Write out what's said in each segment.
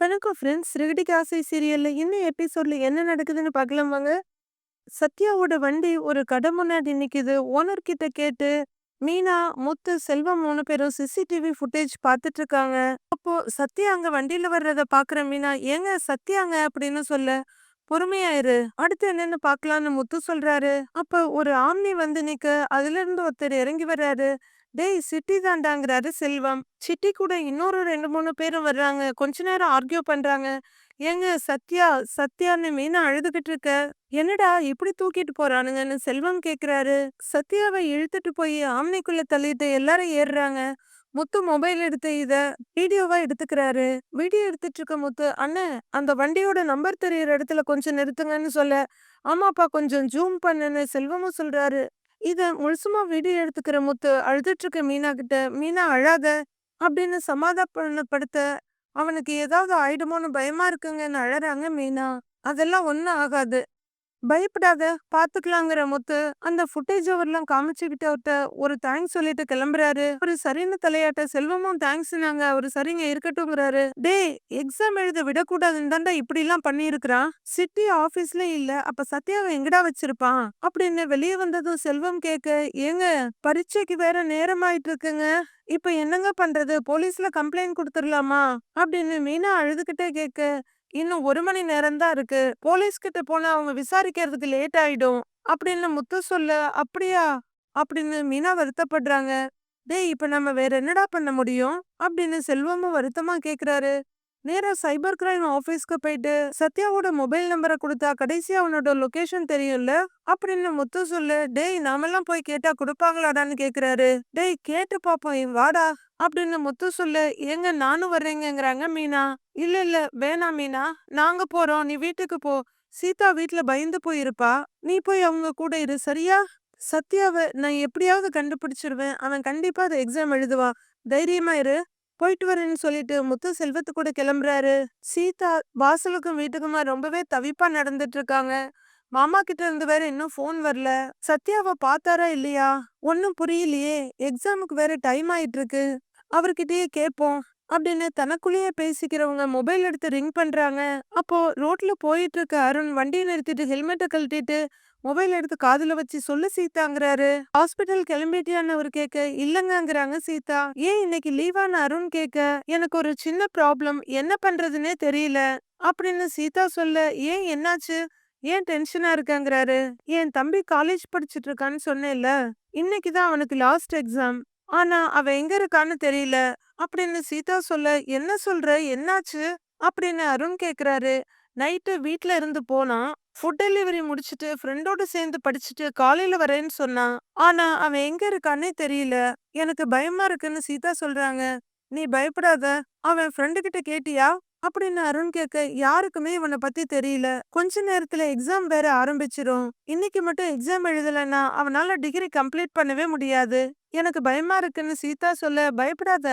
வணக்கம் ஃப்ரெண்ட்ஸ். "சிறகடிக்க ஆசை" சீரியலில் இன்னும் எபிசோடில் என்ன நடக்குதுன்னு பார்க்கலாம் வாங்க. சத்யாவோட வண்டி ஒரு கடை முன்னாடி நிற்கிது ஓனர் கிட்ட கேட்டு, மீனா, முத்து, செல்வம் மூணு பேரும் சிசிடிவி ஃபுட்டேஜ் பார்த்துட்டு இருக்காங்க. அப்போ சத்யா அங்க வண்டியில வர்றத பார்க்குற மீனா, "ஏங்க சத்யாங்க" அப்படின்னு சொல்ல, பொறுமையாயிரு அடுத்து என்னன்னு பார்க்கலான்னு முத்து சொல்றாரு. அப்ப ஒரு ஆம்னி வந்து நிக்க, அதுலேருந்து ஒருத்தர் இறங்கி வர்றாரு. "டேய் சிட்டி தாண்டாங்கிறாரு செல்வம். சிட்டி கூட இன்னொரு 2, 3 பேரும் வர்றாங்க. கொஞ்ச நேரம் ஆர்கியூ பண்றாங்க. "ஏங்க சத்யா, சத்யான்னு மீனா அழுதுகிட்டு இருக்க. என்னடா இப்படி தூக்கிட்டு போறானுங்கன்னு" செல்வம் கேக்குறாரு. சத்யாவை இழுத்துட்டு போய் ஆம்னிக்குள்ள தள்ளிட்டு எல்லாரும் ஏறுறாங்க. முத்து மொபைல் எடுத்து இத வீடியோவா எடுத்துக்கிறாரு. வீடியோ எடுத்துட்டு இருக்க முத்து, "அண்ணே, அந்த வண்டியோட நம்பர் தெரியுற இடத்துல கொஞ்சம் நிறுத்துங்கன்னு" சொல்ல, "ஆமாப்பா கொஞ்சம் ஜூம் பண்ணுன்னு" செல்வமும் சொல்றாரு. இத முழுசுமா வீடியோ எடுத்துக்கிற முத்து அழுதுட்டு இருக்க மீனா கிட்ட, "மீனா அழாத" அப்படின்னு சமாதானப்படுத்த, அவனுக்கு ஏதாவது ஆயிடுமோன்னு பயமா இருக்குங்கன்னு அழறாங்க மீனா. "அதெல்லாம் ஒண்ணும் ஆகாது. பயப்படாத, பார்த்துக்கலாங்கிற" முத்து அந்த ஃபுட்டேஜ் அவர்லாம் காமிச்சுக்கிட்டு அவர்கிட்ட ஒரு தேங்க்ஸ் சொல்லிட்டு கிளம்புறாரு. ஒரு சரின்னு தலையாட்ட, செல்வமும் தேங்க்ஸ்னாங்க. அவரு சரிங்க இருக்கட்டும்ங்கிறாரு. "டேய் எக்ஸாம் எழுத விடக்கூடாதுன்னு தான்டா இப்படிலாம் பண்ணிருக்கிறான் சிட்டி ஆபீஸ்ல இல்ல. அப்ப சத்யாவை எங்கடா வச்சிருப்பான்?" அப்படின்னு வெளியே வந்ததும் செல்வம் கேட்க, "ஏங்க பரீட்சைக்கு வேற நேரம் ஆயிட்டு இருக்குங்க. இப்ப என்னங்க பண்றது? போலீஸ்ல கம்ப்ளைண்ட் கொடுத்துடலாமா அப்படின்னு மீனா அழுதுகிட்டே கேட்க, "இன்னும் ஒரு மணி நேரம் தான் இருக்கு. போலீஸ் கிட்ட போனா அவங்க விசாரிக்கிறதுக்கு லேட் ஆயிடும்" அப்படின்னு முத்து சொல்ல, "அப்படியா?" அப்படின்னு மீனா வருத்தப்படுறாங்க. "டேய் இப்ப நம்ம வேற என்னடா பண்ண முடியும்?" அப்படின்னு செல்வமும் வருத்தமா கேக்குறாரு. நேரா சைபர் கிரைம் ஆபீஸ்க்கு போயிட்டு, "சத்யாவோட மொபைல் நம்பர குடுத்தா கடைசியா அவனோட லொகேஷன் தெரியும்ல?" அப்படின்னு முத்து சொல்லு "டேய் நாமெல்லாம் போய் கேட்டா கொடுப்பாங்களாடான்னு கேக்குறாரு. "டேய் கேட்டு பாப்போம் வாடா" அப்படின்னு முத்து சொல்ல, "ஏங்க நானும் வர்றேங்கங்கிறாங்க மீனா. "இல்ல இல்ல வேணாம் மீனா. நாங்க போறோம். நீ வீட்டுக்கு போ. சீதா வீட்டுல பயந்து போயிருப்பா. நீ போய் அவங்க கூட இரு சரியா? சத்யாவை நான் எப்படியாவது கண்டுபிடிச்சிருவேன். அவன் கண்டிப்பா அதை எக்ஸாம் எழுதுவான். தைரியமா இரு. போயிட்டு வரேன்னு" சொல்லிட்டு முத்து செல்வத்து கூட கிளம்புறாரு. சீதா வாசலுக்கும் வீட்டுக்குமா ரொம்பவே தவிப்பா நடந்துட்டு இருக்காங்க. மாமா கிட்ட இருந்து வேற இன்னும் ஃபோன் வரல. சத்யாவை பார்த்தாரா இல்லையா? ஒன்றும் புரியலையே. எக்ஸாமுக்கு வேற டைம் ஆயிட்டு இருக்கு. அவர்கிட்டயே கேட்போம் அப்படின்னு தனக்குள்ளேயே பேசிக்கிறவங்க மொபைல் எடுத்து ரிங் பண்றாங்க. அப்போ ரோட்ல போயிட்டு இருக்க அருண் வண்டியை நிறுத்திட்டு ஹெல்மெட்டை கழட்டிட்டு மொபைல் எடுத்து காதுல வச்சு சொல்லு சீதாங்கிறாரு. ஹாஸ்பிட்டல் கிளம்பிட்டியான்னு அவர் கேட்க, இல்லங்கங்கிறாங்க சீதா. ஏன் இன்னைக்கு லீவான அருண் கேட்க, எனக்கு ஒரு சின்ன ப்ராப்ளம். என்ன பண்றதுன்னே தெரியல அப்படின்னு சீதா சொல்ல, ஏன் என்னாச்சு? ஏன் டென்ஷனா இருக்கங்கிறாரு. என் தம்பி காலேஜ் படிச்சுட்டு இருக்கான்னு சொன்னேன்ல. இன்னைக்கு தான் அவனுக்கு லாஸ்ட் எக்ஸாம். ஆனா அவ எங்க இருக்கான்னு தெரியல அப்படின்னு சீதா சொல்ல, என்ன சொல்ற? என்னாச்சு? அப்படின்னு அருண் கேக்குறாரு. நைட்டு வீட்ல இருந்து போனா ஃபுட் டெலிவரி முடிச்சுட்டு ஃப்ரெண்டோட சேர்ந்து படிச்சுட்டு காலையில வரேன்னு சொன்னான். ஆனா அவன் எங்க இருக்கானே தெரியல. எனக்கு பயமா இருக்குன்னு சீதா சொல்றாங்க. நீ பயப்படாத. அவன் ஃப்ரெண்டு கிட்ட கேட்டியா? அப்படின்னு அருண் கேட்க, யாருக்குமே இவனை பத்தி தெரியல. கொஞ்ச நேரத்துல எக்ஸாம் வேற ஆரம்பிச்சிரும். இன்னைக்கு மட்டும் எக்ஸாம் எழுதலைன்னா அவனால டிகிரி கம்ப்ளீட் பண்ணவே முடியாது. எனக்கு பயமா இருக்குன்னு சீதா சொல்ல, பயப்படாத.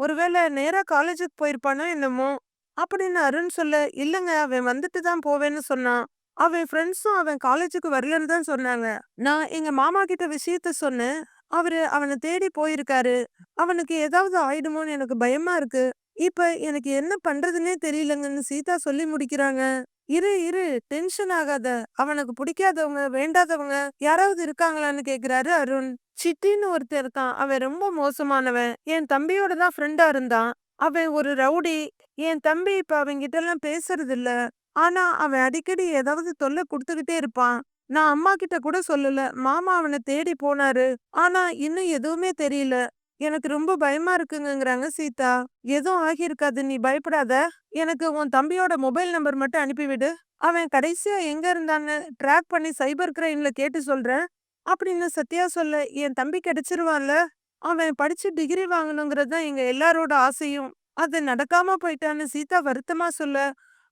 ஒருவேளை நேரா காலேஜுக்கு போயிருப்பானோ என்னமோ அப்படின்னு அருண் சொல்ல, இல்லங்க அவன் வந்துட்டு தான் போவேன்னு சொன்னான். அவன் ஃப்ரெண்ட்ஸும் அவன் காலேஜுக்கு வரலன்னு தான் சொன்னாங்க. நான் எங்க மாமா கிட்ட விஷயத்த சொன்னேன். அவரு அவனை தேடி போயிருக்காரு. அவனுக்கு ஏதாவது ஆயிடுமோன்னு எனக்கு பயமா இருக்கு. இப்ப எனக்கு என்ன பண்றதுன்னே தெரியலங்கன்னு சீதா சொல்லி முடிக்கிறாங்க. இரு இரு டென்ஷன் ஆகாத. அவனுக்கு பிடிக்காதவங்க, வேண்டாதவங்க யாராவது இருக்காங்களான்னு கேக்குறாரு அருண். சிட்டின்னு ஒருத்தர் இருக்கான். அவன் ரொம்ப மோசமானவன். என் தம்பியோட தான் ஃப்ரெண்டா இருந்தான். அவன் ஒரு ரவுடி. என் தம்பி இப்ப அவன்கிட்ட எல்லாம் பேசுறது இல்ல. ஆனா அவன் அடிக்கடி ஏதாவது தொல்லை கொடுத்துக்கிட்டே இருப்பான். நான் அம்மா கிட்ட கூட சொல்லல. மாமா அவனை தேடி போனாரு. ஆனா இன்னும் எதுவுமே தெரியல. எனக்கு ரொம்ப பயமா இருக்குங்கிறாங்க சீதா. எதுவும் ஆகியிருக்காது நீ பயப்படாத. எனக்கு உன் தம்பியோட மொபைல் நம்பர் மட்டும் அனுப்பிவிடு. அவன் கடைசியா எங்க இருந்தான்னு ட்ராக் பண்ணி சைபர் கிரைம்ல கேட்டு சொல்றேன். அப்படின்னு சத்யா சொல்ல, என் தம்பி கிடைச்சிருவான்ல. அவன் படிச்சு டிகிரி வாங்கணுங்கிறது தான் எங்க எல்லாரோட ஆசையும். அது நடக்காம போயிட்டான்னு சீதா வருத்தமா சொல்ல,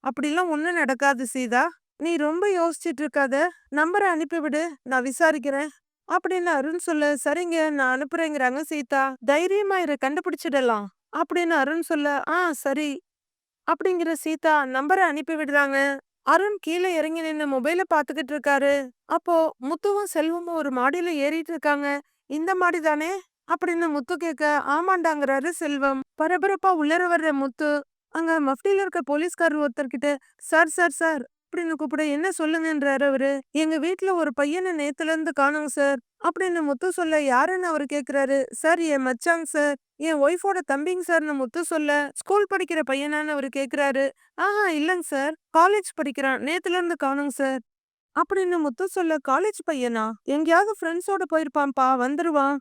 அப்படிலாம் ஒண்ணும் நடக்காது சீதா. நீ ரொம்ப யோசிச்சுட்டு இருக்காத. நம்பரை அனுப்பிவிடு. நான் விசாரிக்கிறேன். அப்படின்னு அருண் சொல்ல, சரிங்க நான் அனுப்புறேங்கிறாங்க சீதா. தைரியமா இரு கண்டுபிடிச்சிடலாம். அப்படின்னு அருண் சொல்ல, ஆ சரி. அப்படிங்கிற சீதா நம்பரை அனுப்பி விடுறாங்க. அருண் கீழே இறங்கி நின்னு மொபைல பாத்துக்கிட்டு இருக்காரு. அப்போ முத்துவும் செல்வமும் ஒரு மாடியில ஏறிட்டு இருக்காங்க. இந்த மாடி தானே? அப்படின்னு முத்து கேட்க, ஆமாண்டாங்கிறாரு செல்வம். பரபரப்பா உள்ளர வர்ற முத்து, அங்க மஃப்டியில இருக்க போலீஸ்காரர் ஒருத்தர்கிட்ட சார் சார் சார் அப்படின்னு கூப்பிட என்ன சொல்லுங்கன்றாரு அவரு? எங்க வீட்ல ஒரு பையனை நேத்துல இருந்து காணோங்க சார். அப்படின்னு முத்து சொல்ல யாருன்னு அவர் கேக்குறாரு? சார் என் மச்சாங்க சார். என் ஒய்ஃபோட தம்பிங்க சார்னு முத்து சொல்ல ஸ்கூல் படிக்கிற பையனான்னு அவரு கேக்குறாரு. ஆஹா இல்லைங்க சார். காலேஜ் படிக்கிறான். நேத்துல இருந்து காணோங்க சார். அப்படின்னு முத்து சொல்ல காலேஜ் பையனா? எங்கேயாவது ஃப்ரெண்ட்ஸோட போயிருப்பான்ப்பா வந்துருவான்.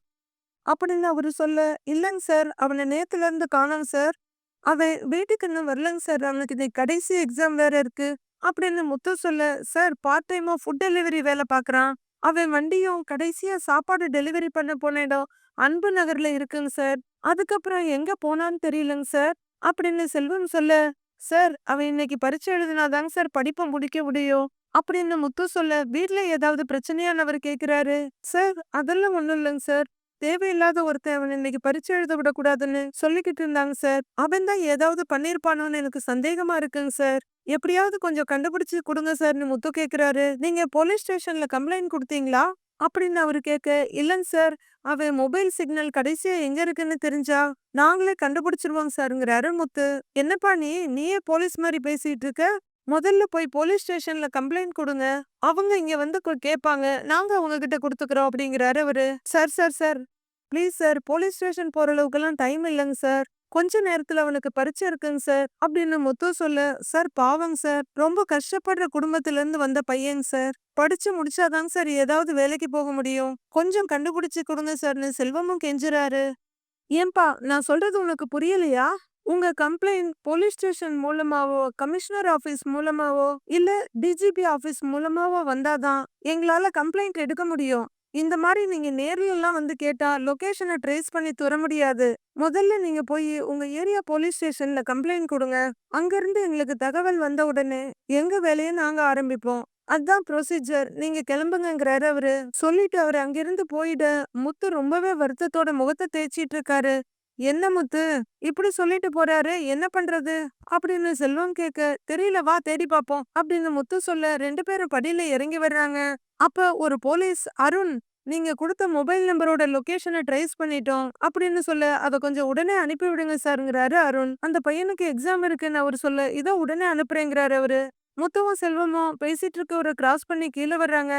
அப்படின்னு அவரு சொல்ல இல்லைங்க சார். அவனை நேத்துல இருந்து காணோங்க சார். அவன் வீட்டுக்கு இன்னும் வரலங்க சார். அவனுக்கு இன்னைக்கு கடைசி எக்ஸாம் வேற இருக்கு. அப்படின்னு முத்து சொல்ல சார் பார்ட் டைமா ஃபுட் டெலிவரி வேலை பார்க்கறான். அவன் வண்டியும் கடைசியா சாப்பாடு டெலிவரி பண்ண போன இடம் அன்பு நகர்ல இருக்குங்க சார். அதுக்கப்புறம் எங்க போனான்னு தெரியலங்க சார் அப்படின்னு செல்வம் சொல்ல சார் அவன் இன்னைக்கு பரீட்சை எழுதினாதாங்க சார் படிப்பை முடிக்க முடியும். அப்படின்னு முத்து சொல்ல வீட்ல ஏதாவது பிரச்சனையான்னு அவர் கேக்குறாரு? சார் அதெல்லாம் ஒண்ணும் இல்லைங்க சார். தேவையில்லாத ஒருத்தன் அவன் இன்னைக்கு பரீட்சை எழுத விடக்கூடாதுன்னு சொல்லிக்கிட்டு இருந்தாங்க சார். அவன் தான் ஏதாவது பண்ணிருப்பானோன்னு எனக்கு சந்தேகமா இருக்குங்க சார். எப்படியாவது கொஞ்சம் கண்டுபிடிச்சு கொடுங்க சார்னு முத்து கேட்குறாரு. நீங்க போலீஸ் ஸ்டேஷன்ல கம்ப்ளைண்ட் கொடுத்தீங்களா? அப்படின்னு அவர் கேட்க இல்லைங்க சார் அவன் மொபைல் சிக்னல் கடைசியா எங்க இருக்குன்னு தெரிஞ்சா நாங்களே கண்டுபிடிச்சிருவோங்க சாருங்கிறாரு முத்து. என்னப்பா நீ நீயே போலீஸ் மாதிரி பேசிட்டு இருக்க? முதல்ல போய் போலீஸ் ஸ்டேஷன்ல கம்ப்ளைண்ட் கொடுங்க. அவங்க இங்க வந்து கேட்பாங்க. நாங்க அவங்க கிட்ட கொடுத்துக்கிறோம் அப்படிங்கிறாரு அவரு. Sir sir sir please sir police station போற அளவுக்குலாம் டைம் இல்லைங்க சார். கொஞ்ச நேரத்துல அவனுக்கு பரிச்சை இருக்குங்க சார். அப்படின்னு முத்து சொல்ல சார் பாவங்க சார். ரொம்ப கஷ்டப்படுற குடும்பத்துல இருந்து வந்த பையங்க சார். படிச்சு முடிச்சாதாங்க சார் ஏதாவது வேலைக்கு போக முடியும். கொஞ்சம் கண்டுபிடிச்சு கொடுங்க சார்னு செல்வமும் கெஞ்சுறாரு. ஏன்பா நான் சொல்றது உனக்கு புரியலையா? உங்க கம்ப்ளைண்ட் போலீஸ் ஸ்டேஷன் மூலமாவோ கமிஷனர் ஆபீஸ் மூலமாவோ இல்ல டிஜிபி ஆபீஸ் மூலமாவோ வந்தாதான் எங்களால கம்ப்ளைண்ட் எடுக்க முடியும். இந்த மாதிரி நீங்க நேர்ல எல்லாம் வந்து கேட்டா லொகேஷனை ட்ரேஸ் பண்ணி தர முடியாது. முதல்ல நீங்க போய் உங்க ஏரியா போலீஸ் ஸ்டேஷன்ல கம்ப்ளைண்ட் கொடுங்க. அங்க இருந்து எங்களுக்கு தகவல் வந்த உடனே எங்க வேலையை நாங்க ஆரம்பிப்போம். அதான் ப்ரொசீஜர். நீங்க கிளம்புங்கிறாரு அவரு. சொல்லிட்டு அவர் அங்கிருந்து போயிட முத்து ரொம்பவே வருத்தத்தோட முகத்தை தேய்ச்சிட்டு இருக்காரு என்ன முத்து? இப்படி சொல்லிட்டு போறாரு. என்ன பண்றது? அப்படின்னு செல்வம் கேட்க தெரியல வா தேடி பாப்போம். அப்படின்னு முத்து சொல்ல ரெண்டு பேரும் படியில இறங்கி வர்றாங்க. அப்ப ஒரு போலீஸ் அருண் நீங்க கொடுத்த மொபைல் நம்பரோட லொகேஷனை ட்ரேஸ் பண்ணிட்டோம். அப்படின்னு சொல்ல அதை கொஞ்சம் உடனே அனுப்பி விடுங்க சார்ங்கிறாரு அருண். அந்த பையனுக்கு எக்ஸாம் இருக்குன்னு அவர் சொல்ல இதோ உடனே அனுப்புறேங்கிறாரு அவரு. முத்துவும் செல்வமும் பேசிட்டு இருக்க ஒரு கிராஸ் பண்ணி கீழே வர்றாங்க.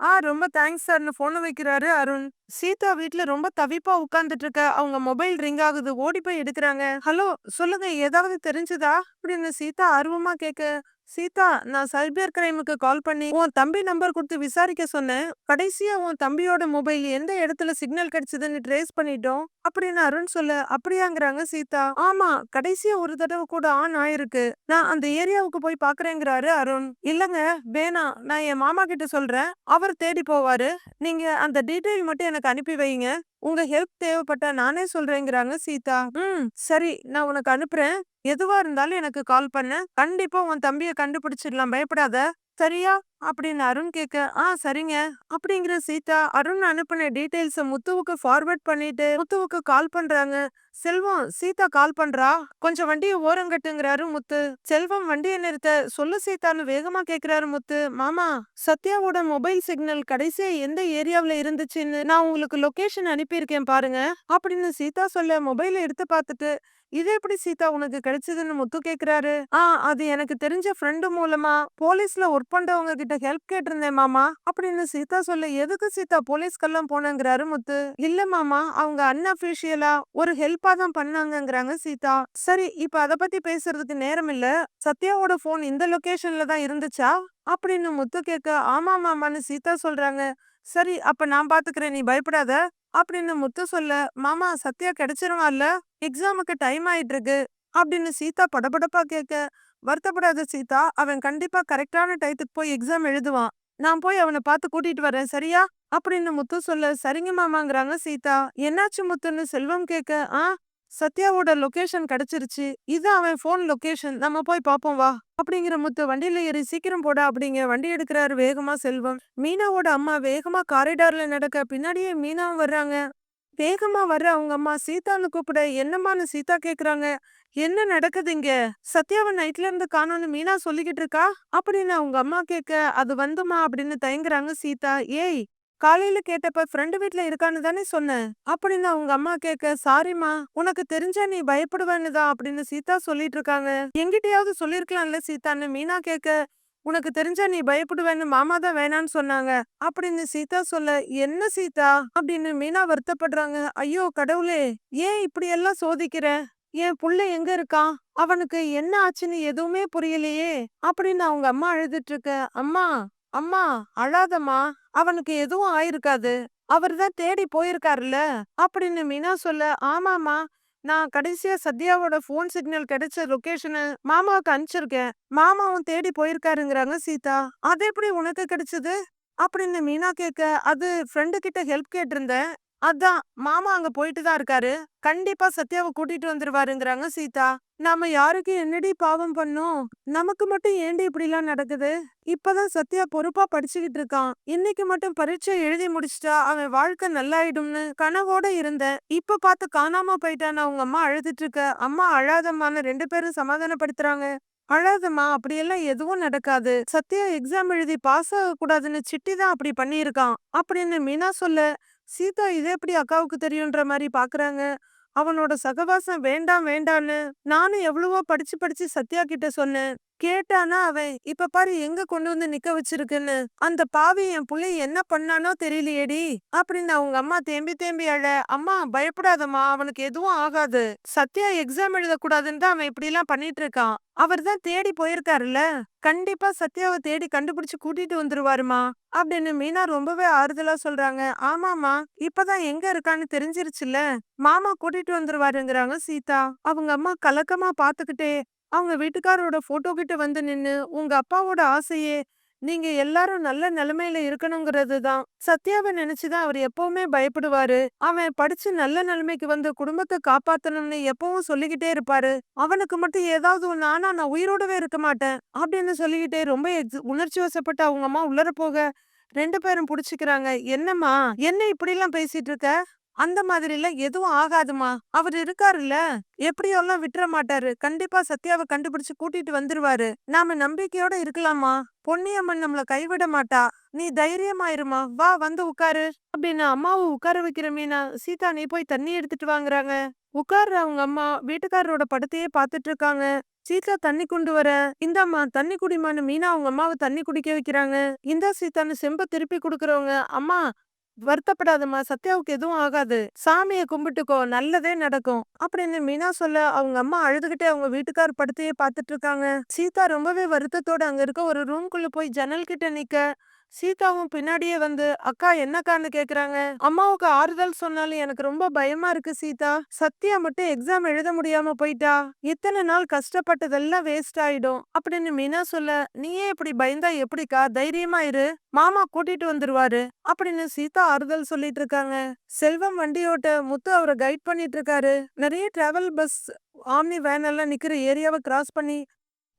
ஆ ரொம்ப தேங்க்ஸ் சார்னு ஃபோனை வைக்கிறாரு. அருண் சீதா வீட்ல ரொம்ப தவிப்பா உட்கார்ந்துட்டு இருக்க அவங்க மொபைல் ரிங் ஆகுது. ஓடி போய் எடுக்கிறாங்க. ஹலோ சொல்லுங்க. ஏதாவது தெரிஞ்சுதா? அப்படின்னு சீதா ஆர்வமா கேட்க சீதா நான் சைபர் கிரைமுக்கு கால் பண்ணி உன் தம்பி நம்பர் கொடுத்து விசாரிக்க சொன்னேன். கடைசியா உன் தம்பியோட மொபைல் எந்த இடத்துல சிக்னல் கிடைச்சதுன்னு ட்ரேஸ் பண்ணிட்டோம். அப்படின்னு அருண் சொல்ல அப்படியாங்கிறாங்க சீதா. ஆமா கடைசியா ஒரு தடவை கூட ஆன் ஆயிருக்கு. நான் அந்த ஏரியாவுக்கு போய் பாக்குறேங்கிறாரு அருண். இல்லங்க வேணாம். நான் என் மாமா கிட்ட சொல்றேன். அவர் தேடி போவாரு. நீங்க அந்த டீட்டெயில் மட்டும் எனக்கு அனுப்பி வைங்க. உங்க ஹெல்ப் தேவைப்பட்டா நானே சொல்றேங்கிறாங்க சீதா. ம். சரி நான் உனக்கு அனுப்புறேன். எதுவா இருந்தாலும் எனக்கு கால் பண்ணு. கண்டிப்பா உன் தம்பிய கண்டுபிடிச்சிடலாம். பயப்படாத. சரியா? அப்படின்னு அருண் கேட்க ஆ சரிங்க. அப்படிங்கிற சீதா அருண் அனுப்பின டீடைல்ஸ முத்துவுக்கு ஃபார்வர்ட் பண்ணிட்டு முத்துவுக்கு கால் பண்றாங்க. செல்வம் சீதா கால் பண்றா? கொஞ்சம் வண்டியை ஓரங்கட்டுங்கிறாரு முத்து. செல்வம் வண்டியை நிறுத்த. சொல்லு சீதான்னு வேகமா கேக்குறாரு முத்து. மாமா சத்யாவோட மொபைல் சிக்னல் கடைசியா எந்த ஏரியாவில இருந்துச்சுன்னு நான் உங்களுக்கு லொகேஷன் அனுப்பியிருக்கேன் பாருங்க. அப்படின்னு சீதா சொல்ல மொபைலை எடுத்து பார்த்துட்டு இது எப்படி சீதா உனக்கு கிடைச்சதுன்னு முத்து கேக்குறாரு? ஆ அது எனக்கு தெரிஞ்ச ஃப்ரெண்டு மூலமா போலீஸ்ல ஒர்க் பண்றவங்க கிட்ட ஹெல்ப் கேட்டிருந்தேன் மாமா. அப்படின்னு சீதா சொல்ல எதுக்கு சீதா போலீஸ்க்கெல்லாம் போனேங்கிறாரு முத்து? இல்ல மாமா அவங்க அன்அபிஷியலா ஒரு ஹெல்ப்பா தான் பண்ணாங்கங்கிறாங்க சீதா. சரி இப்ப அத பத்தி பேசுறதுக்கு நேரம் இல்ல. சத்யாவோட போன் இந்த லொகேஷன்ல தான் இருந்துச்சா? அப்படின்னு முத்து கேட்க ஆமா மாமான்னு சீதா சொல்றாங்க. சரி அப்ப நான் பாத்துக்கிறேன் நீ பயப்படாத. அப்படின்னு முத்து சொல்ல மாமா சத்யா கிடைச்சிருவான்ல? எக்ஸாமுக்கு டைம் ஆயிட்டு இருக்கு அப்படின்னு சீதா படபடப்பா கேட்க வருத்தப்படாத சீதா அவன் கண்டிப்பா கரெக்டான டயத்துக்கு போய் எக்ஸாம் எழுதுவான். நான் போய் அவனை பார்த்து கூட்டிட்டு வரேன் சரியா? அப்படின்னு முத்து சொல்ல சரிங்க மாமாங்கிறாங்க சீதா. என்னாச்சு முத்துன்னு செல்வம் கேட்க ஆ சத்யாவோட லொகேஷன் கிடைச்சிருச்சு. இது அவன் ஃபோன் லொகேஷன் நம்ம போய் பாப்போம் வா. அப்படிங்கிற முத்து வண்டியில ஏறி சீக்கிரம் போட அப்படிங்க வண்டி எடுக்கிறாரு வேகமா செல்வம். மீனாவோட அம்மா வேகமா காரிடார்ல நடக்க பின்னாடியே மீனாவும் வர்றாங்க. வேகமா வர்ற அவங்க அம்மா சீதான்னு கூப்பிட. என்னம்மான்னு சீதா கேக்குறாங்க. என்ன நடக்குது இங்க? சத்யாவை நைட்ல இருந்து காணோம்னு மீனா சொல்லிக்கிட்டு இருக்கா? அப்படின்னு அவங்க அம்மா கேட்க அது வந்துமா? அப்படின்னு தயங்குறாங்க சீதா. ஏய் காலையில கேட்டப்ப ஃப்ரெண்டு வீட்ல இருக்கான்னு தானே சொன்னேன் அப்படின்னு அவங்க அம்மா கேட்க சாரிம்மா உனக்கு தெரிஞ்சா நீ பயப்படுவேன்னு தான் அப்படின்னு சீதா சொல்லிட்டு இருக்காங்க. எங்கிட்டயாவது சொல்லிருக்கலாம்ல சீதான்னு மீனா கேட்க உனக்கு தெரிஞ்சா நீ பயப்படுவேன்னு மாமா தான் வேணான்னு சொன்னாங்க. அப்படின்னு சீதா சொல்ல என்ன சீதா? அப்படின்னு மீனா வருத்தப்படுறாங்க. ஐயோ கடவுளே ஏன் இப்படி எல்லாம் சோதிக்கிற? என் புள்ள எங்க இருக்கான் அவனுக்கு என்ன ஆச்சுன்னு எதுவுமே புரியலையே. அப்படின்னு அவங்க அம்மா அழுதுட்டு இருக்க அம்மா அம்மா அழாதம்மா அவனுக்கு எதுவும் ஆயிருக்காது. அவர்தான் தேடி போயிருக்காருல்ல? அப்படின்னு மீனா சொல்ல ஆமாமா நான் கடைசியா சத்யாவோட ஃபோன் சிக்னல் கிடைச்ச லொகேஷனை மாமாவுக்கு அனுப்பிச்சிருக்கேன். மாமாவும் தேடி போயிருக்காருங்கிறாங்க சீதா. அது எப்படி உனக்கு கிடைச்சது? அப்படின்னு மீனா கேட்க அது ஃப்ரெண்டு கிட்ட ஹெல்ப் கேட்டிருந்தேன். அதான் மாமா அங்க போயிட்டு தான் இருக்காரு. கண்டிப்பா சத்யாவை கூட்டிட்டு வந்துருவாருங்கிறாங்க சீதா. நாம யாருக்கு என்னடி பாவம் பண்ணோம்? நமக்கு மட்டும் ஏண்டி இப்படி எல்லாம் நடக்குது? இப்பதான் சத்யா பொறுப்பா படிச்சுக்கிட்டு இருக்கான். இன்னைக்கு மட்டும் பரீட்சை எழுதி முடிச்சிட்டா அவன் வாழ்க்கை நல்லாயிடும்னு கனவோட இருந்தேன். இப்ப பார்த்து காணாம போயிட்டான்னு அவங்க அம்மா அழுதுட்டு இருக்க? அம்மா அழாதம்மான்னு ரெண்டு பேரும் சமாதானப்படுத்துறாங்க. அழாதம்மா அப்படியெல்லாம் எதுவும் நடக்காது. சத்யா எக்ஸாம் எழுதி பாஸ் ஆக கூடாதுன்னு சிட்டி தான் அப்படி பண்ணியிருக்கான். அப்படின்னு மீனா சொல்ல. சீதா இது எப்படி அக்காவுக்கு தெரியுன்ற மாதிரி பாக்குறாங்க? அவனோட சகவாசம் வேண்டாம் வேண்டான்னு நானும் எவ்வளவோ படிச்சு படிச்சு சத்யா கிட்ட சொன்னேன். கேட்டானா அவன் இப்ப பாரு எங்க கொண்டு வந்து நிக்க வச்சிருக்குன்னு? அந்த பாவி என் புள்ளை என்ன பண்ணானோ தெரியலையேடி அப்படின்னு அவங்க அம்மா தேம்பி தேம்பி அழ அம்மா பயப்படாதம்மா அவனுக்கு எதுவும் ஆகாது. சத்யா எக்ஸாம் எழுதக்கூடாதுன்னு தான் அவன் இப்படி எல்லாம் பண்ணிட்டு இருக்கான் அவர் தான் தேடி போயிருக்காருல்ல. கண்டிப்பா சத்யாவை தேடி கண்டுபிடிச்சு கூட்டிட்டு வந்துருவாருமா அப்படின்னு மீனா ரொம்பவே ஆறுதலா சொல்றாங்க. ஆமாமா இப்பதான் எங்க இருக்கான்னு தெரிஞ்சிருச்சுல மாமா கூட்டிட்டு வந்துருவாருங்கிறாங்க சீதா. அவங்க அம்மா கலக்கமா பாத்துக்கிட்டே அவங்க வீட்டுக்காரோட ஃபோட்டோ கிட்ட வந்து நின்னு உங்க அப்பாவோட ஆசையே நீங்க எல்லாரும் நல்ல நிலைமையில இருக்கணுங்கிறது தான். சத்யாவை நினைச்சுதான் அவர் எப்பவுமே பயப்படுவாரு. அவன் படிச்சு நல்ல நிலைமைக்கு வந்து குடும்பத்தை காப்பாத்தணும்னு எப்பவும் சொல்லிக்கிட்டே இருப்பாரு. அவனுக்கு மட்டும் ஏதாவது ஒண்ணு ஆனா நான் உயிரோடவே இருக்க மாட்டேன் அப்படின்னு சொல்லிக்கிட்டே ரொம்ப உணர்ச்சி வசப்பட்டு அவங்க அம்மா உள்ளர போக ரெண்டு பேரும் புடிச்சுக்கிறாங்க. என்னம்மா என்ன இப்படி எல்லாம் பேசிட்டு இருக்க? அந்த மாதிரிலாம் எதுவும் ஆகாதுமா அவர் இருக்காருல்ல. எப்படியெல்லாம் விட்டுற மாட்டாரு. கண்டிப்பா சத்யாவை கண்டுபிடிச்சு கூட்டிட்டு வந்துருவாரு. நாம நம்பிக்கையோட இருக்கலாமா? பொன்னியம்மன் நம்மள கைவிட மாட்டா. நீ தைரியமா இருமா வா வந்து உட்காரு. அப்படின்னு அம்மாவை உட்கார வைக்கிற மீனா சீதா நீ போய் தண்ணி எடுத்துட்டு வாங்குறாங்க. உட்கார்ற அவங்க அம்மா வீட்டுக்காரரோட படத்தையே பாத்துட்டு இருக்காங்க. சீதா தண்ணி கொண்டு வர. இந்தாம்மா தண்ணி குடிமான்னு மீனா அவங்க அம்மாவை தண்ணி குடிக்க வைக்கிறாங்க. இந்த சீதான்னு செம்ப திருப்பி கொடுக்குறவங்க. அம்மா வருத்தப்படாதம்மா சத்யாவுக்கு எதுவும் ஆகாது. சாமியை கும்பிட்டுக்கோ நல்லதே நடக்கும். அப்படின்னு மீனா சொல்ல அவங்க அம்மா அழுதுகிட்டே அவங்க வீட்டுக்கார் படுத்தையே பார்த்துட்டு இருக்காங்க. சீதா ரொம்பவே வருத்தத்தோட அங்க இருக்க ஒரு ரூம்குள்ள போய் ஜன்னல் கிட்ட நிக்க சீதாவும் பின்னாடியே வந்து அக்கா என்னக்கான்னு கேக்குறாங்க? அம்மாவுக்கு ஆறுதல் சொன்னாலும் எனக்கு ரொம்ப பயமா இருக்கு சீதா. சத்யா மட்டும் எக்ஸாம் எழுத முடியாம போயிட்டா? இத்தனை நாள் கஷ்டப்பட்டதெல்லாம் வேஸ்ட் ஆயிடும். அப்படின்னு மீனா சொல்ல நீயே இப்படி பயந்தா எப்படிக்கா? தைரியமா இரு. மாமா கூட்டிட்டு வந்துருவாரு. அப்படின்னு சீதா ஆறுதல் சொல்லிட்டு இருக்காங்க. செல்வம் வண்டியோட்ட முத்து அவரை கைட் பண்ணிட்டு இருக்காரு. நிறைய டிராவல் பஸ் ஆம்னி வேன் எல்லாம் நிக்கிற ஏரியாவை கிராஸ் பண்ணி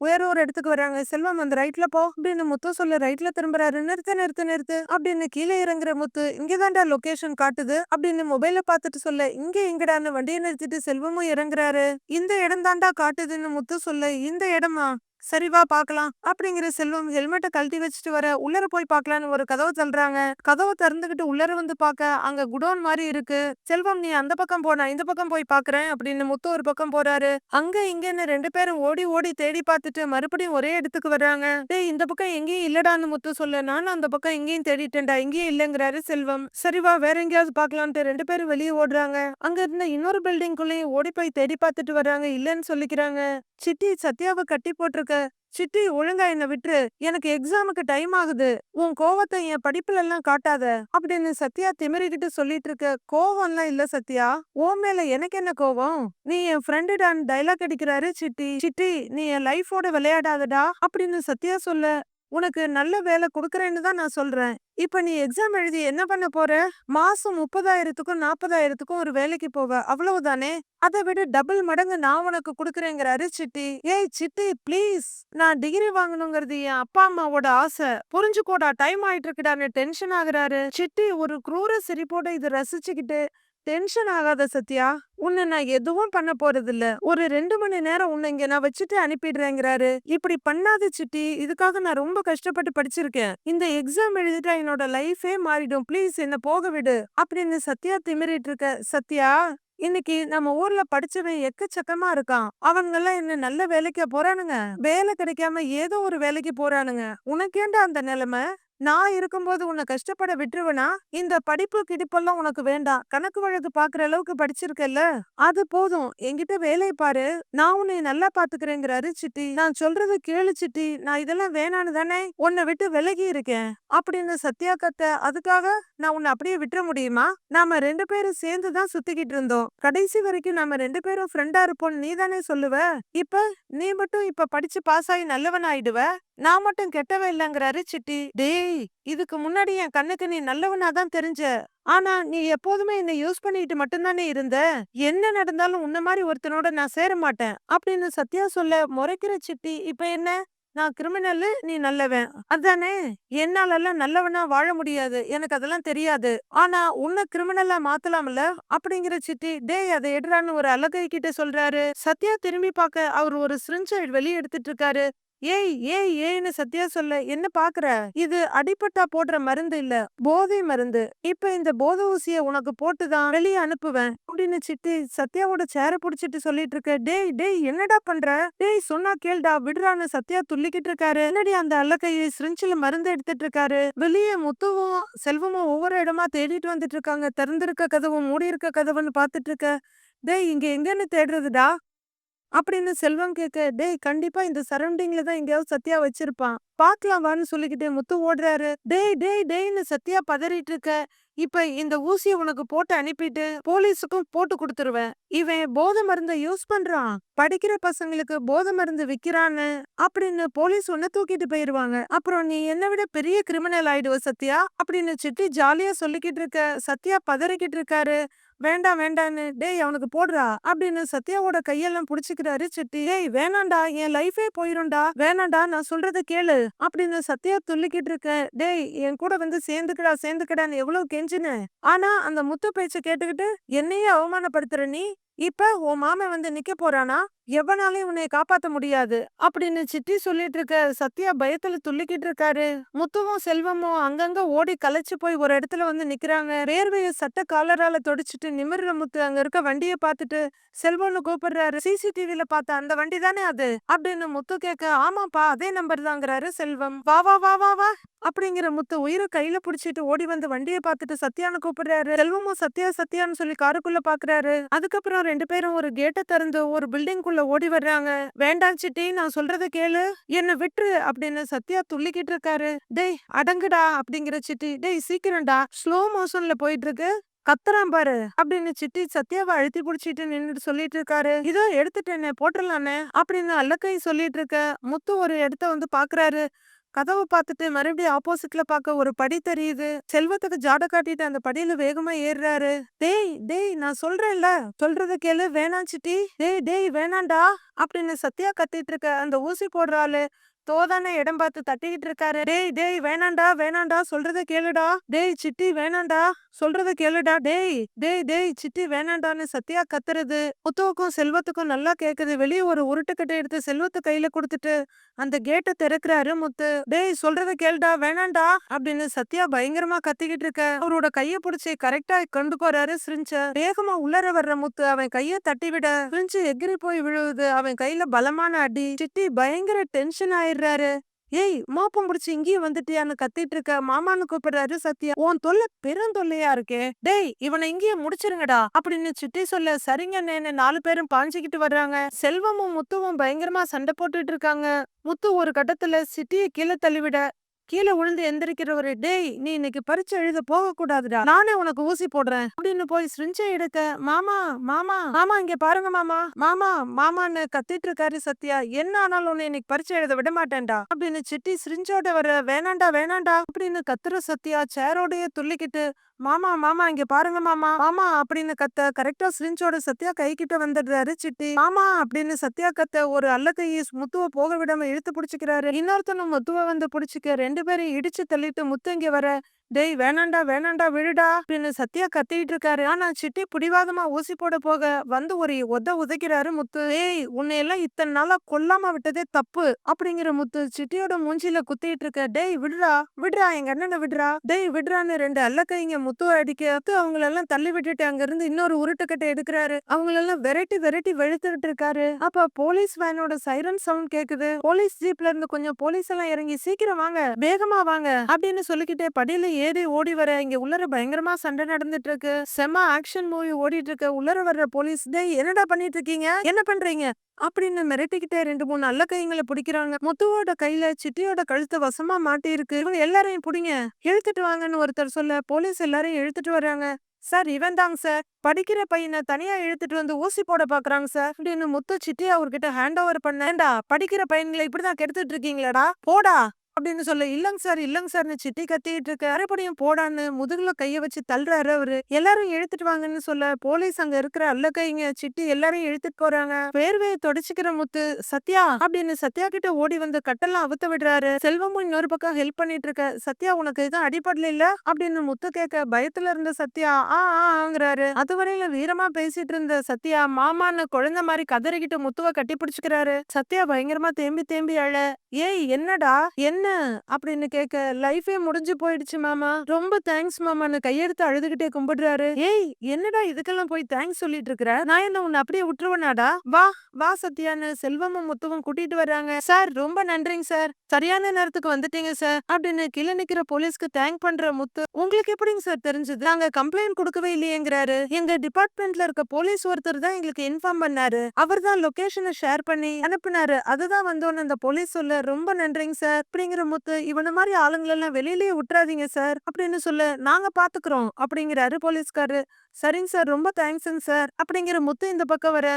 வேற ஒரு இடத்துக்கு வராங்க. செல்வம் அந்த ரைட்ல போ அப்படின்னு முத்து சொல்ல ரைட்ல திரும்புறாரு. நிறுத்து நிறுத்து நிறுத்து அப்படின்னு கீழே இறங்குற முத்து இங்கதான்டா லொகேஷன் காட்டுது அப்படின்னு மொபைல பாத்துட்டு சொல்ல இங்க எங்கடான்னு வண்டியை நிறுத்திட்டு செல்வமும் இறங்குறாரு. இந்த இடம் தாண்டா காட்டுதுன்னு முத்து சொல்ல இந்த இடமா? சரிவா பாக்கலாம் அப்படிங்கிற செல்வம் ஹெல்மெட்டை கழட்டி வச்சுட்டு வர உள்ளர போய் பாக்கலான்னு ஒரு கதவு தள்ளுறாங்க. கதவை திறந்துகிட்டு உள்ளர வந்து பாக்க அங்க குடோன் மாதிரி இருக்கு. செல்வம் நீ அந்த பக்கம் போனா இந்த பக்கம் போய் பாக்குறேன் அப்படின்னு முத்து ஒரு பக்கம் போறாரு. அங்க இங்கன்னு ரெண்டு பேரும் ஓடி ஓடி தேடி பார்த்துட்டு மறுபடியும் ஒரே இடத்துக்கு வர்றாங்க. டேய் இந்த பக்கம் எங்கேயும் இல்லடான்னு முத்து சொல்ல நானும் அந்த பக்கம் எங்கேயும் தேடிட்டேன்டா எங்கேயும் இல்லங்கிறாரு செல்வம். சரிவா வேற எங்கேயாவது பாக்கலான்ட்டு ரெண்டு பேரும் வெளியே ஓடுறாங்க. அங்க இருந்த இன்னொரு பில்டிங்குள்ளேயும் ஓடி போய் தேடி பார்த்துட்டு வர்றாங்க இல்லன்னு சொல்லிக்கிறாங்க. சிட்டி சத்யாவை கட்டி போட்டிருக்க சிட்டி ஒழுங்கா என்ன விட்டுரு. எனக்கு எக்ஸாமுக்கு டைம் ஆகுது. உன் கோவத்தை என் படிப்புல எல்லாம் காட்டாத. அப்படின்னு சத்யா திமிரிக்கிட்டு சொல்லிட்டு இருக்க கோவம்லாம் இல்ல சத்யா. ஓ மேல எனக்கு என்ன கோவம்? நீ என் ஃப்ரெண்டு டான் டைலாக் அடிக்கிறாரு சிட்டி. சிட்டி நீ என் லைஃபோட விளையாடாதடா. அப்படின்னு சத்யா சொல்ல உனக்கு நல்ல வேலை கொடுக்குறேன்னு தான் நான் சொல்றேன். இப்ப நீ எக்ஸாம் எழுதி என்ன பண்ண போற? மாசம் முப்பதாயிரத்துக்கும் நாற்பதாயிரத்துக்கும் ஒரு வேலைக்கு போவ. அவ்வளவுதானே? அதை விட டபுள் மடங்கு நான் உனக்கு கொடுக்குறேங்கிறாரு சிட்டி. ஏய் சிட்டி ப்ளீஸ் நான் டிகிரி வாங்கணுங்கிறது என் அப்பா அம்மாவோட ஆசை. புரிஞ்சுக்கோடா டைம் ஆயிட்டு இருக்குடான்னு டென்ஷன் ஆகுறாரு. சிட்டி ஒரு குரூர சிரிப்போட இதை ரசிச்சுக்கிட்டு டென்ஷன் ஆகாத சத்யா. உன்னை நான் எதுவும் பண்ண போறதில்ல. ஒரு ரெண்டு மணி நேரம் உன்னை இங்க நான் வச்சுட்டு அனுப்பிடுறேங்கிறாரு. இப்படி பண்ணாத சிட்டி இதுக்காக நான் ரொம்ப கஷ்டப்பட்டு படிச்சிருக்கேன். இந்த எக்ஸாம் எழுதிட்டா என்னோட லைஃபே மாறிடும். ப்ளீஸ் என்ன போக விடு. அப்படின்னு சத்யா திமிரிட்டு இருக்க. சத்யா இன்னைக்கு நம்ம ஊர்ல படிச்சவன் எக்கச்சக்கமா இருக்கான். அவங்க எல்லாம் என்ன நல்ல வேலைக்கா போறானுங்க? வேலை கிடைக்காம ஏதோ ஒரு வேலைக்கு போறானுங்க. உனக்கேண்டா அந்த நிலைமை? நான் இருக்கும்போது உன்னை கஷ்டப்பட விட்டுருவனா? இந்த படிப்பு கிடிப்பெல்லாம் உனக்கு வேண்டாம். கணக்கு வழக்கு பாக்குற அளவுக்கு படிச்சிருக்கல்ல? அது போதும். என்கிட்ட வேலையை பாரு. நான் உன்னை நல்லா பாத்துக்கிறேங்கிறாரு சிட்டி நான் சொல்றது கேளு சிட்டி நான் இதெல்லாம் வேணான்னு தானே உன்னை விட்டு விலகி இருக்கேன். அப்படின்னு சத்யா கத்த அதுக்காக நான் உன்னை அப்படியே விட்டுற முடியுமா? நாம ரெண்டு பேரும் சேர்ந்து தான் சுத்திக்கிட்டு இருந்தோம். கடைசி வரைக்கும் நாம ரெண்டு பேரும் ஃப்ரெண்டா இருப்போம் நீ தானே சொல்லுவ? இப்ப நீ மட்டும் இப்ப படிச்சு பாஸ் ஆகி நல்லவன் ஆயிடுவ நான் மட்டும் கெட்டவே இல்லைங்கிறாரு சிட்டி. டேய் இதுக்கு முன்னாடி என் கண்ணுக்கு நீ நல்லவனா தான் தெரிஞ்ச. ஆனா நீ எப்போதுமே என்னை யூஸ் பண்ணிட்டு மட்டும்தானே இருந்த. என்ன நடந்தாலும் உன்ன மாதிரி ஒருத்தனோட நான் சேர மாட்டேன். அப்படின்னு சத்யா சொல்ல முறைக்கிற சிட்டி இப்ப என்ன? நான் கிரிமினல் நீ நல்லவன். அதானே? என்னாலெல்லாம் நல்லவனா வாழ முடியாது. எனக்கு அதெல்லாம் தெரியாது. ஆனா உன்னை கிரிமினலா மாத்தலாம்ல? அப்படிங்கிற சிட்டி டேய் அதை எடுறான்னு ஒரு அழகை கிட்ட சொல்றாரு. சத்யா திரும்பி பார்க்க அவர் ஒரு சிரிஞ்சை வெளியே எடுத்துட்டு இருக்காரு. ஏய் ஏய் ஏன்னு சத்யா சொல்ல என்ன பாக்குற? இது அடிபட்டா போடுற மருந்து இல்ல போதை மருந்து. இப்ப இந்த போதை ஊசிய உனக்கு போட்டுதான் வெளியே அனுப்புவேன். அப்படின்னு சிட்டி சத்யாவோட சேர புடிச்சிட்டு சொல்லிட்டு இருக்க. டேய் டேய் என்னடா பண்ற? டேய் சொன்னா கேள்டா விடுறான்னு சத்யா துள்ளிக்கிட்டு இருக்காரு. என்னடி அந்த அல்லக்கையை சிரிஞ்சில மருந்து எடுத்துட்டு இருக்காரு? வெளியே முத்துவும் செல்வமும் ஒவ்வொரு இடமா தேடிட்டு வந்துட்டு இருக்காங்க. திறந்திருக்க கதவும் மூடி இருக்க கதவுன்னு பாத்துட்டு இருக்க. டேய் இங்க எங்கன்னு தேடுறதுடா? அப்படின்னு செல்வம் கேட்க டேய் கண்டிப்பா இந்த சரௌண்டிங்ல தான் எங்கேயாவது சத்யா வச்சிருப்பான். பாக்கலாம் வான்னு சொல்லிக்கிட்டு முத்து ஓடுறாரு. டேய் டேய் டேய்னு சத்யா பதறிட்டு இருக்க. இப்ப இந்த ஊசியை உனக்கு போட்டு அனுப்பிட்டு போலீஸுக்கும் போட்டு கொடுத்துருவேன். இவன் போதை மருந்த யூஸ் பண்றான். படிக்கிற பசங்களுக்கு போதை மருந்து விக்கிறான்னு அப்படின்னு போலீஸ் ஒன்னு தூக்கிட்டு போயிருவாங்க. அப்புறம் நீ என்னை விட பெரிய கிரிமினல் ஆயிடுவ சத்யா? அப்படின்னு சிட்டி ஜாலியா சொல்லிக்கிட்டு இருக்க. சத்யா பதறிக்கிட்டு இருக்காரு. வேண்டாம் வேண்டான்னு டேய் அவனுக்கு போடுறா அப்படின்னு சத்யாவோட கையெல்லாம் புடிச்சுக்கிறாரு சிட்டி டேய் வேணாண்டா என் லைஃபே போயிரும்டா வேணாண்டா நான் சொல்றத கேளு அப்படின்னு சத்யா துள்ளிக்கிட்டு இருக்க டேய் என் கூட வந்து சேர்ந்துக்கடா சேர்ந்துக்கடான்னு எவ்வளவு கெஞ்சினு ஆனா அந்த முத்து பேச்ச கேட்டுக்கிட்டு என்னையே அவமானப்படுத்துற நீ? இப்ப உன் மாமன் வந்து நிக்க போறானா? எவனாலையும் உன்னை காப்பாத்த முடியாது. அப்படின்னு சிட்டி சொல்லிட்டு இருக்க சத்யா பயத்துல துள்ளிக்கிட்டு இருக்காரு. முத்துவும் செல்வமும் அங்கங்க ஓடி கலைச்சு போய் ஒரு இடத்துல வந்து நிக்கிறாங்க. வேர்வைய சட்ட காலரால தொடச்சிட்டு நிமிர்ற முத்து அங்க இருக்க வண்டியை பார்த்துட்டு செல்வம்னு கூப்பிடுறாரு. சிசிடிவில பார்த்த அந்த வண்டி தானே அது? அப்படின்னு முத்து கேட்க ஆமாப்பா அதே நம்பர் தாங்கிறாரு செல்வம். வா வா வா வா வா. அப்படிங்கிற முத்து உயிரை கையில புடிச்சிட்டு ஓடி வந்து வண்டியை பார்த்துட்டு சத்யான்னு கூப்பிடுறாரு. செல்வமும் சத்யா சத்யான்னு சொல்லி காருக்குள்ள பாக்குறாரு. அதுக்கப்புறம் ரெண்டு பேரும் ஒரு கேட்டை திறந்து ஒரு பில்டிங் பில்டிங்குள்ள ஓடி வர்றாங்க. வேண்டாம் சிட்டி நான் சொல்றத கேளு. என்ன விட்டுரு அப்படின்னு சத்யா துள்ளிக்கிட்டு இருக்காரு. டேய் அடங்குடா அப்படிங்கிற சிட்டி டேய் சீக்கிரம்டா. ஸ்லோ மோஷன்ல போயிட்டு இருக்கு கத்துறான் பாரு அப்படின்னு சிட்டி சத்யாவை அழுத்தி பிடிச்சிட்டு நின்றுட்டு சொல்லிட்டு இருக்காரு. இதோ எடுத்துட்டேனே போட்டுடலானே அப்படின்னு அல்லக்கை சொல்லிட்டு இருக்க. முத்து ஒரு இடத்த வந்து பாக்குறாரு. கதவை பார்த்துட்டு மறுபடியும் ஆப்போசிட்ல பார்க்க ஒரு படி தெரியுது. செல்வத்துக்கு ஜாட காட்டிட்டு அந்த படியில வேகமா ஏறுறாரு. டேய் டேய் நான் சொல்றேன்ல. சொல்றத கேளு. வேணாம் சிட்டி. டேய் டேய் வேணாண்டா அப்படின்னு சத்யா கத்திட்டு இருக்க அந்த ஊசி போடுற ஆளு தோதான இடம் பார்த்து தட்டிக்கிட்டு இருக்காரு. டேய் டேய் வேணாண்டா வேணாண்டா சொல்றத கேளுடா. டேய் சிட்டி வேணாண்டா சொல்றத கேளுடா. டேய் டேய் டேய் சிட்டி வேணாண்டான்னு சத்யா கத்துறது முத்துவுக்கும் செல்வத்துக்கும் நல்லா கேக்குது. வெளியே ஒரு உருட்டுக்கட்டை எடுத்து செல்வத்து கையில கொடுத்துட்டு அந்த கேட்டை திறக்கிறாரு முத்து. டேய் சொல்றத கேளுடா வேணாண்டா அப்படின்னு சத்யா பயங்கரமா கத்திக்கிட்டு இருக்க. அவரோட கைய பிடிச்சி கரெக்டா கொண்டு போறாரு சிரிஞ்ச. வேகமா உள்ளர வர்ற முத்து அவன் கைய தட்டி விட சிரிஞ்சு எகிரி போய் விழுவுது. அவன் கையில பலமான அடி. சிட்டி பயங்கர டென்ஷன் போயிடுறாரு. ஏய் மோப்பம் பிடிச்சி இங்கேயும் வந்துட்டியான்னு கத்திட்டு இருக்க மாமான்னு கூப்பிடுறாரு சத்யா. உன் தொல்லை பெருந்தொல்லையா இருக்கே. டேய் இவனை இங்கேயே முடிச்சிருங்கடா. அப்படின்னு சிட்டி சொல்ல சரிங்கன்னு நாலு பேரும் பாஞ்சுக்கிட்டு வர்றாங்க. செல்வமும் முத்துவும் பயங்கரமா சண்டை போட்டுட்டு இருக்காங்க. முத்து ஒரு கட்டத்துல சிட்டியை கீழே தள்ளிவிட கீழே விழுந்து எந்திரிக்கிறவரு டேய் நீ இன்னைக்கு பரீட்சை எழுத போக கூடாதுடா நானே உனக்கு ஊசி போடுறேன். அப்படின்னு போய் சிரிஞ்சை எடுக்க மாமா மாமா மாமா இங்க பாருங்க மாமா. மாமா மாமான்னு கத்திட்டு இருக்காரு சத்யா. என்ன ஆனாலும் உன்னை இன்னைக்கு பரீட்சை எழுத விட மாட்டேன்டா. அப்படின்னு சிட்டி சிரிஞ்சோட வர வேணாண்டா வேணாண்டா. அப்படின்னு கத்துற சத்யா சேரோடய துள்ளிக்கிட்டு மாமா மாமா இங்க பாருங்க மாமா மாமா அப்படின்னு கத்த கரெக்டா சிரிஞ்சோட சத்யா கை கிட்ட வந்துடுறாரு சிட்டி மாமா அப்படின்னு சத்யா கத்த ஒரு அல்ல முத்துவ போக விடாம இழுத்து புடிச்சுக்கிறாரு. இன்னொருத்தனும் முத்துவ வந்து பிடிச்சிக்க ரெண்டு பேரும் இடிச்சு தள்ளிட்டு முத்து இங்க வர டேய் வேணாண்டா வேணாண்டா விடுடா அப்படின்னு சத்யா கத்திட்டு இருக்காரு. ஆனா சிட்டி பிடிவாதமா ஊசி போட போக வந்து ஒரு ஒத உதைக்கிறாரு முத்து. ஏய் உன்னை எல்லாம் இத்தனை நாளா கொல்லாம விட்டதே தப்பு அப்படிங்கிற முத்து சிட்டியோட மூஞ்சில குத்திட்டு இருக்க. டேய் விடுடா விடுறா எங்க அண்ணனை விடுறா டேய் விடுறான்னு ரெண்டு அல்லக்கைங்க முத்து அடிக்க அவங்களெல்லாம் தள்ளி விட்டுட்டு அங்க இருந்து இன்னொரு உருட்டுக்கட்டை எடுக்கிறாரு. அவங்களெல்லாம் வெரைட்டி வெரைட்டி வெளுத்துக்கிட்டு இருக்காரு. அப்ப போலீஸ் வேனோட சைரன் சவுண்ட் கேக்குது. போலீஸ் ஜீப்ல இருந்து கொஞ்சம் போலீஸ் எல்லாம் இறங்கி சீக்கிரம் வாங்க வேகமா வாங்க அப்படின்னு சொல்லிக்கிட்டே படியில ஏறி ஓடி வர இங்க உள்ளர பயங்கரமா சண்டை நடந்துட்டு இருக்கு செம ஆக்ஷன் மூவி ஓடிட்டு இருக்கு உள்ளர வர்ற போலீஸ் டேய் என்னடா பண்ணிட்டு இருக்கீங்க என்ன பண்றீங்க? அப்படின்னு மிரட்டிக்கிட்டே ரெண்டு மூணு நல்ல கைங்களை பிடிக்கிறாங்க. முத்துவோட கையில சிட்டியோட கழுத்தை வசமா மாட்டி இருக்கு இவங்க எல்லாரையும் பிடிங்க. இழுத்துட்டு வாங்கன்னு ஒருத்தர் சொல்ல போலீஸ் எல்லாரையும் இழுத்துட்டு வர்றாங்க. சார் இவன் தாங்க சார். படிக்கிற பையனை தனியா இழுத்துட்டு வந்து ஊசி போட பாக்குறாங்க சார். அப்படின்னு முத்து சிட்டி அவர்கிட்ட ஹேண்ட் ஓவர் பண்ணேன்டா படிக்கிற பையன்களை இப்படிதான் கெடுத்துட்டு இருக்கீங்களாடா. போடா. அப்படின்னு சொல்ல. இல்லங்க சார் இல்லங்க சார்னு சிட்டி கத்திட்டு இருக்க அரைப்படியும் போடான்னு முதுகுல கைய வச்சு தள்ளுறாரு அவரு. எல்லாரும் இழுத்துட்டு வாங்கன்னு சொல்ல போலீஸ் அங்க இருக்கிற அல்ல கைங்க சிட்டி எல்லாரையும் இழுத்துட்டு போறாங்க. வேர்வையை தொடச்சிக்கிற முத்து சத்யா! அப்படின்னு சத்யா கிட்ட ஓடி வந்து கட்டெல்லாம் அவுத்த விடுறாரு. செல்வமும் இன்னொரு பக்கம் ஹெல்ப் பண்ணிட்டு இருக்க சத்யா உனக்கு எதுவும் அடிபடல இல்ல? அப்படின்னு முத்து கேட்க பயத்துல இருந்த சத்யா ஆ ஆங்கிறாரு. அதுவரையில வீரமா பேசிட்டு இருந்த சத்யா மாமான்னு குழந்தை மாதிரி கதறிக்கிட்டு முத்துவ கட்டி பிடிச்சுக்கிறாரு. சத்யா பயங்கரமா தேம்பி தேம்பி அழ ஏய் என்னடா? என்ன அப்படின்னு கேட்க லைஃபே முடிஞ்சு போயிடுச்சு மாமா. ரொம்ப தேங்க்ஸ் மாமான்னு கையெடுத்து அழுதுகிட்டே கும்பிடுறாரு. ஏய் என்னடா இதுக்கெல்லாம் போய் தேங்க்ஸ் சொல்லிட்டு இருக்கிற? நான் என்ன உன்னை அப்படியே விட்டுருவனாடா? வா வா சத்யான்னு செல்வமும் முத்துவும் கூட்டிட்டு வர்றாங்க. சார் ரொம்ப நன்றிங்க சார். சரியான நேரத்துக்கு வந்துட்டீங்க சார். அப்படின்னு கீழே நிக்கிற போலீஸ்க்கு தேங்க் பண்ற முத்து உங்களுக்கு எப்படிங்க சார் தெரிஞ்சது? நாங்க கம்ப்ளைண்ட் கொடுக்கவே இல்லையேங்கிறாரு. எங்க டிபார்ட்மெண்ட்ல இருக்க போலீஸ் ஒருத்தர் தான் எங்களுக்கு இன்ஃபார்ம் பண்ணாரு. அவர் தான் லொகேஷனை ஷேர் பண்ணி அனுப்புனாரு. அதுதான் வந்தோன்னு அந்த போலீஸ் சொல்ல ரொம்ப நன்றிங்க சார். அப்படிங்கிற முத்து இவன மாதிரி ஆளுங்களெல்லாம் வெளியிலேயே விட்டுறாதீங்க சார் அப்படின்னு சொல்ல நாங்க பாத்துக்கிறோம் அப்படிங்கிறாரு போலீஸ்காரு சரிங்க சார் ரொம்ப தேங்க்ஸுங்க சார் அப்படிங்கிற முத்து இந்த பக்கம் வர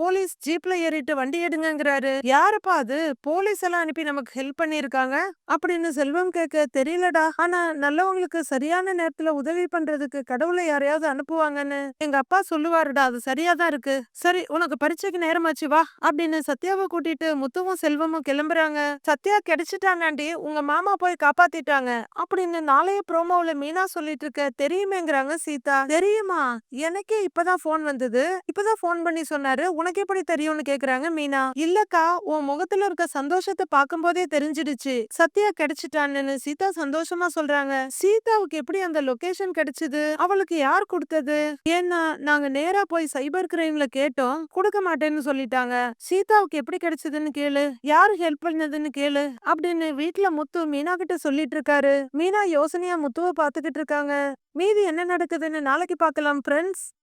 போலீஸ் ஜீப்ல ஏறிட்டு வண்டி எடுங்கிறாரு யாருப்பா அது? போலீஸ் எல்லாம் அனுப்பி நமக்கு ஹெல்ப் பண்ணிருக்காங்க அப்படின்னு செல்வம் கேட்க தெரியலடா. ஆனா நல்லவங்களுக்கு சரியான நேரத்துல உதவி பண்றதுக்கு கடவுளை யாரையாவது அனுப்புவாங்கன்னு எங்க அப்பா சொல்லுவாருடா. அது சரியாதான் இருக்கு. சரி உனக்கு பரீட்சைக்கு நேரமாச்சு வா. அப்படின்னு சத்யாவை கூட்டிட்டு முத்துவும் செல்வமும் கிளம்புறாங்க. சத்யா கிடைச்சிட்டானாண்டி. உங்க மாமா போய் காப்பாத்திட்டாங்க. அப்படின்னு நாளைய ப்ரோமோல மீனா சொல்லிட்டு இருக்க தெரியுமேங்கிறாங்க சீதா. தெரியுமா? எனக்கே இப்பதான் போன் வந்தது. இப்பதான் போன் பண்ணி சொன்னாரு. உனக்கு எப்படி தெரியும்னு கேக்குறாங்க மீனா. இல்லக்கா உன் முகத்துல இருக்க சந்தோஷத்தை பார்க்கும்போதே தெரிஞ்சிடுச்சு. சத்யா கிடைச்சிட்டான்னு சீதா சந்தோஷமா சொல்றாங்க. சீதாவுக்கு எப்படி அந்த லொகேஷன் கிடைச்சது? அவளுக்கு யார் கொடுத்தது? ஏன்னா நாங்க நேரா போய் சைபர் கிரைம்ல கேட்டோம். கொடுக்க மாட்டேன்னு சொல்லிட்டாங்க. சீதாவுக்கு எப்படி கிடைச்சதுன்னு கேளு. யாரு ஹெல்ப் பண்ணதுன்னு கேளு. அப்படின்னு வீட்டுல முத்து மீனா கிட்ட சொல்லிட்டு இருக்காரு. மீனா யோசனையா முத்துவ பாத்துக்கிட்டு இருக்காங்க. மீதி என்ன நடக்குதுன்னு நாளைக்கு பார்க்கலாம் ஃப்ரெண்ட்ஸ்